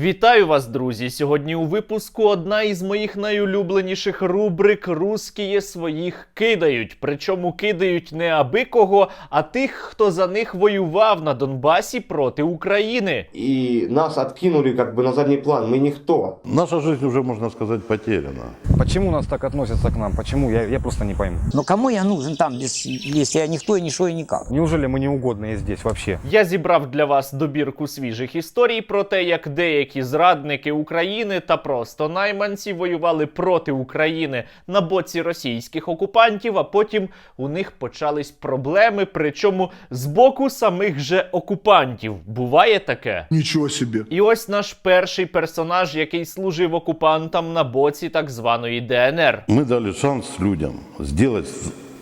Вітаю вас, друзі! Сьогодні у випуску одна із моїх найулюбленіших рубрик Русськіє своїх кидають. Причому кидають не аби кого, а тих, хто за них воював на Донбасі проти України. И нас откинули как бы на задний план. Мы никто. Наша жизнь уже, можно сказать, потеряна. Почему нас так относятся к нам? Почему? Я, я просто не пойму. Но кому я нужен там, без- если я никто и ничего и никак? Неужели мы неугодные здесь вообще? Я зібрав для вас добірку свіжих історій про те, як деякі зрадники України та просто найманці воювали проти України на боці російських окупантів, а потім у них почались проблеми, причому з боку самих же окупантів. Буває таке. Ничего себе. І ось наш перший персонаж, який служив окупантам на боці так званої ДНР. Мы дали шанс людям сделать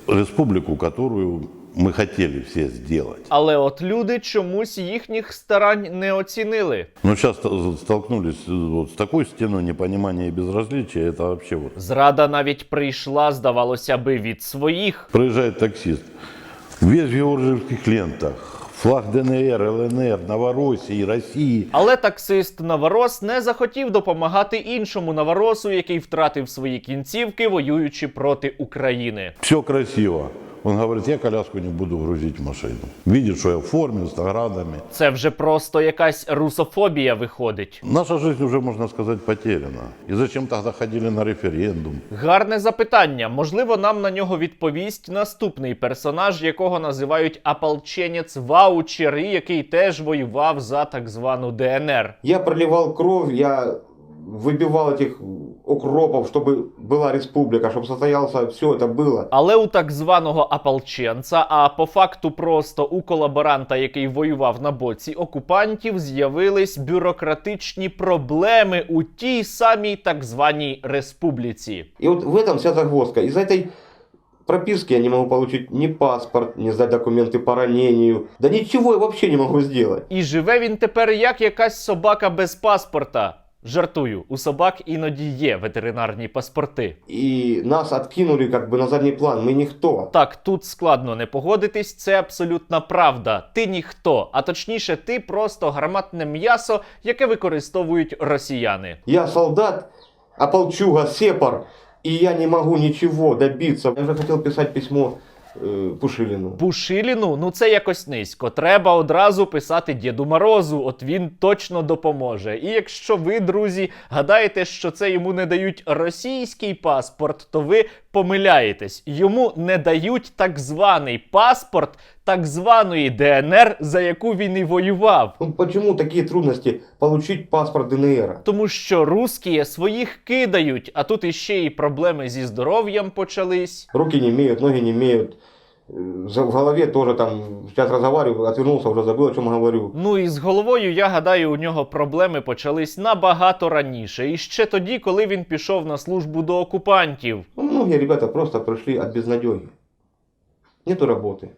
республику, которую мы хотели все сделать. Але от люди чомусь їхніх старань не оцінили. Но сейчас ст- столкнулись э, вот с такой стеной непонимания и безразличия, это вообще вот. Зрада навіть прийшла, здавалося би, від своїх. Проезжает таксист, весь в георгиевских лентах, флаг ДНР, ЛНР, Новороссии, России. Але таксист Наворос не захотів допомагати іншому Наворосу, який втратив свої кінцівки, воюючи проти України. Все красиво. Он говорит, я коляску не буду грузить в машину. Видит, что я в форме, с наградами. Це вже просто якась русофобія виходить. Наша жизнь уже, можно сказать, потеряна. И зачем тогда ходили на референдум? Гарне запитання. Можливо, нам на нього відповість наступний персонаж, якого називають ополченець Ваучер, який теж воював за так звану ДНР. Я проливал кровь, я выбивал этих укропов, чтобы была республика, чтобы состоялся, все это было. Але у так званого ополченця, а по факту просто у колаборанта, який воював на боці окупантів, з'явились бюрократичні проблеми у тій самій так званій республіці. И вот в этом вся загвоздка. Из-за этой прописки я не могу получить ни паспорт, ни сдать документы по ранению. Да ничего я вообще не могу сделать. І живе він тепер як якась собака без паспорта. Жартую, у собак іноді є ветеринарні паспорти. И нас откинули как бы на задний план. Мы никто. Так, тут складно не погодитись, це абсолютна правда. Ти ніхто, а точніше, ти просто гарматне м'ясо, яке використовують росіяни. Я солдат, ополчуга, сепар, и я не могу ничего добиться. Я уже хотел писать письмо э, Пушилину. Пушиліну, ну це якось низько. Треба одразу писати Діду Морозу, от він точно допоможе. І якщо ви, друзі, гадаєте, що це йому не дають російський паспорт, то ви помиляєтесь. Йому не дають так званий паспорт так званої ДНР, за яку він і воював. Ну, почему такие трудности получить паспорт ДНР? Тому що русські своїх кидають, а тут іще і проблеми зі здоров'ям почались. Руки не имеют, ноги не за- В голове тоже там, сейчас разговариваю, отвернулся, уже забыл, о чем говорю. Ну і з головою, я гадаю, у нього проблеми почались набагато раніше. І ще тоді, коли він пішов на службу до окупантів. Многие ребята просто пришли от безнадеги. Нету работы.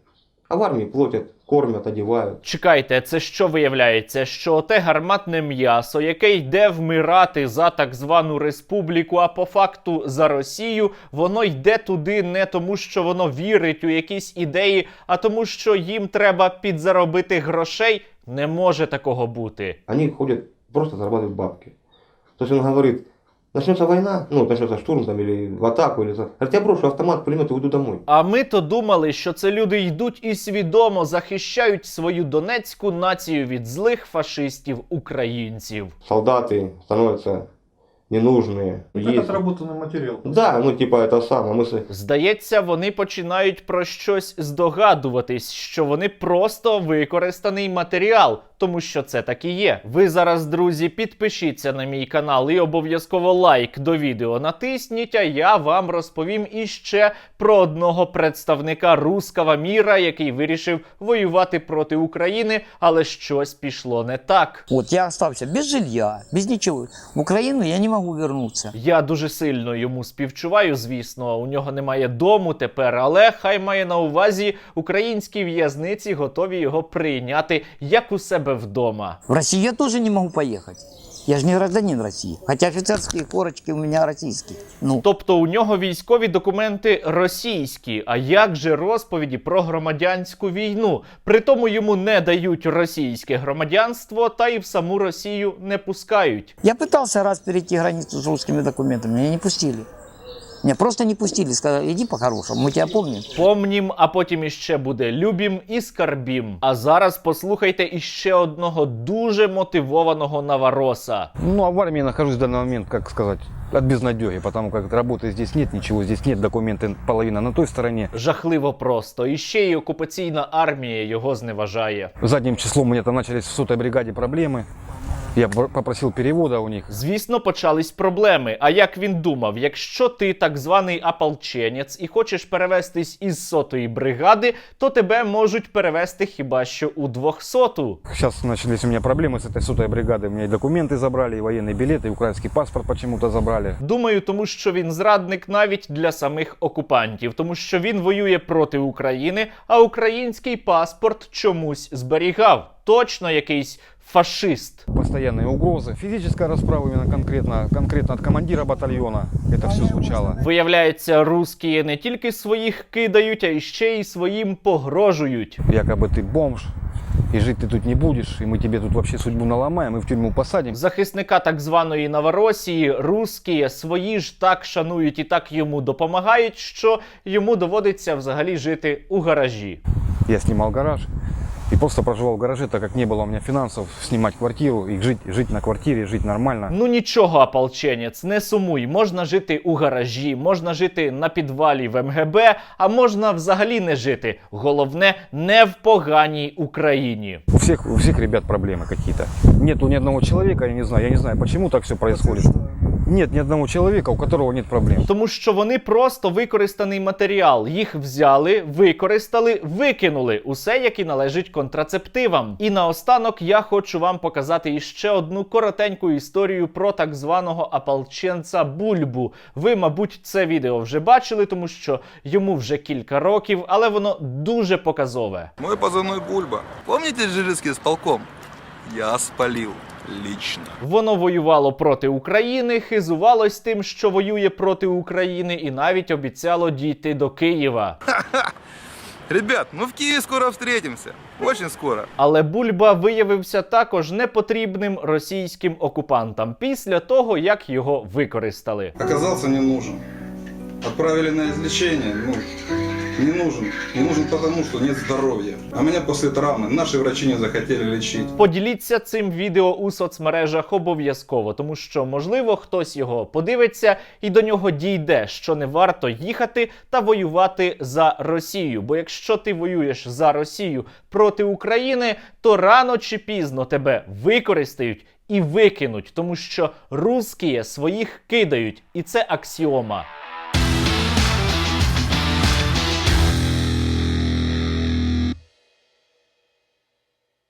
А в армии платят, кормят, одевают. Чекайте, це що виявляється? Що те гарматне м'ясо, яке йде вмирати за так звану республіку, а по факту за Росію, воно йде туди не тому, що воно вірить у якісь ідеї, а тому, що їм треба підзаробити грошей. Не може такого бути. Они ходят, просто зарабатывают бабки. То есть он говорит, начнется война, ну, начнется штурм там или в атаку, или... Говорит, я брошу автомат, пулемет и уйду домой. А ми то думали, що це люди йдуть і свідомо захищають свою донецьку націю від злих фашистів українців. Солдаты становятся ненужные. Есть- отработанный материал. Да, ну типа это самое. Мы с- Здається, вони починають про щось здогадуватись, що вони просто використаний матеріал, тому що це так і є. Ви зараз, друзі, підпишіться на мій канал і обов'язково лайк до відео натисніть. А я вам розповім іще про одного представника руского міра, який вирішив воювати проти України, але щось пішло не так. Вот я остался без жилья, без ничего. В Украину я не могу вернуться. Я дуже сильно йому співчуваю, звісно. У нього немає дому тепер, але хай має на увазі українські в'язниці готові його прийняти як у себе вдома. В Росію я теж не можу поехать. Я ж не гражданин Росії, хоча офіцерські корочки у мене російські. Ну, Тобто у нього військові документи російські. А як же розповіді про громадянську війну? Притому йому не дають російське громадянство, та й в саму Росію не пускають. я питався раз перейти границю з русскими документами, меня не пустили. Меня просто не пустили, сказали, иди по-хорошему, мы тебя помним. Помнім, а потім іще буде любім і скарбім. А зараз послухайте іще одного дуже мотивованого навароса. Ну, а в армии нахожусь в данный момент, как сказать, от безнадеги, потому как работы здесь нет, ничего здесь нет, документы половина на той стороне. Жахливо просто. І ще й окупаційна армія його зневажає. Задним числом у меня там начались в сотой бригаде проблемы. Я пр- попросил перевода у них. Звісно, почались проблеми. А як він думав, якщо ти так званий ополченець і хочеш перевестись із сотої бригади, то тебе можуть перевести хіба що у двохсоту. Сейчас начались у меня проблемы с этой сотой бригадой. У меня и документы забрали, и военный билет, и украинский паспорт почему-то забрали. Думаю, тому що він зрадник навіть для самих окупантів, тому що він воює проти України, а український паспорт чомусь зберігав. Точно якийсь фашист. Постоянные угрозы. Физическая расправа именно конкретно, конкретно от командира батальона. Это все звучало. Виявляється, русські не тільки своїх кидають, а й ще й своїм погрожують. Якобы ты бомж, и жить ты тут не будешь, и мы тебе тут вообще судьбу наломаем и в тюрьму посадим. Захисника так званої Новоросії, русські свої ж так шанують і так йому допомагають, що йому доводиться взагалі жити у гаражі. Я снимал гараж и просто проживал в гараже, так как не было у меня финансов снимать квартиру и жить, жить на квартире, жить нормально. Ну нічого, ополченець, не сумуй. Можна жити у гаражі, можна жити на підвалі в МГБ, а можна взагалі не жити. Головне, не в поганій Україні. У всех, у всех ребят проблемы какие-то. Нету ни одного человека, я не знаю, я не знаю, почему так все происходит. Нет ни одного человека, у которого нет проблем. Тому що вони просто використаний матеріал. Їх взяли, використали, викинули. Усе, як і належить контрацептивам. І наостанок я хочу вам показати іще одну коротеньку історію про так званого ополченця Бульбу. Ви, мабуть, це відео вже бачили, тому що йому вже кілька років, але воно дуже показове. Мой позывной Бульба. Помните Жирицкий с полком? Я спалил лично. Воно воювало проти України, хизувалось тим, що воює проти України, і навіть обіцяло дійти до Києва. Ребят, мы в Киеве скоро встретимся. Очень скоро. Але Бульба виявився також непотрібним російським окупантам після того, як його використали. оказался не нужен. Отправили на излечение, ну, не нужен. Не нужен потому, что нет здоровья. А меня после травмы наши врачи не захотели лечить. Поділіться цим відео у соцмережах обов'язково, тому що можливо хтось його подивиться і до нього дійде, що не варто їхати та воювати за Росію. Бо якщо ти воюєш за Росію проти України, то рано чи пізно тебе використають і викинуть, тому що русські своїх кидають, і це аксіома.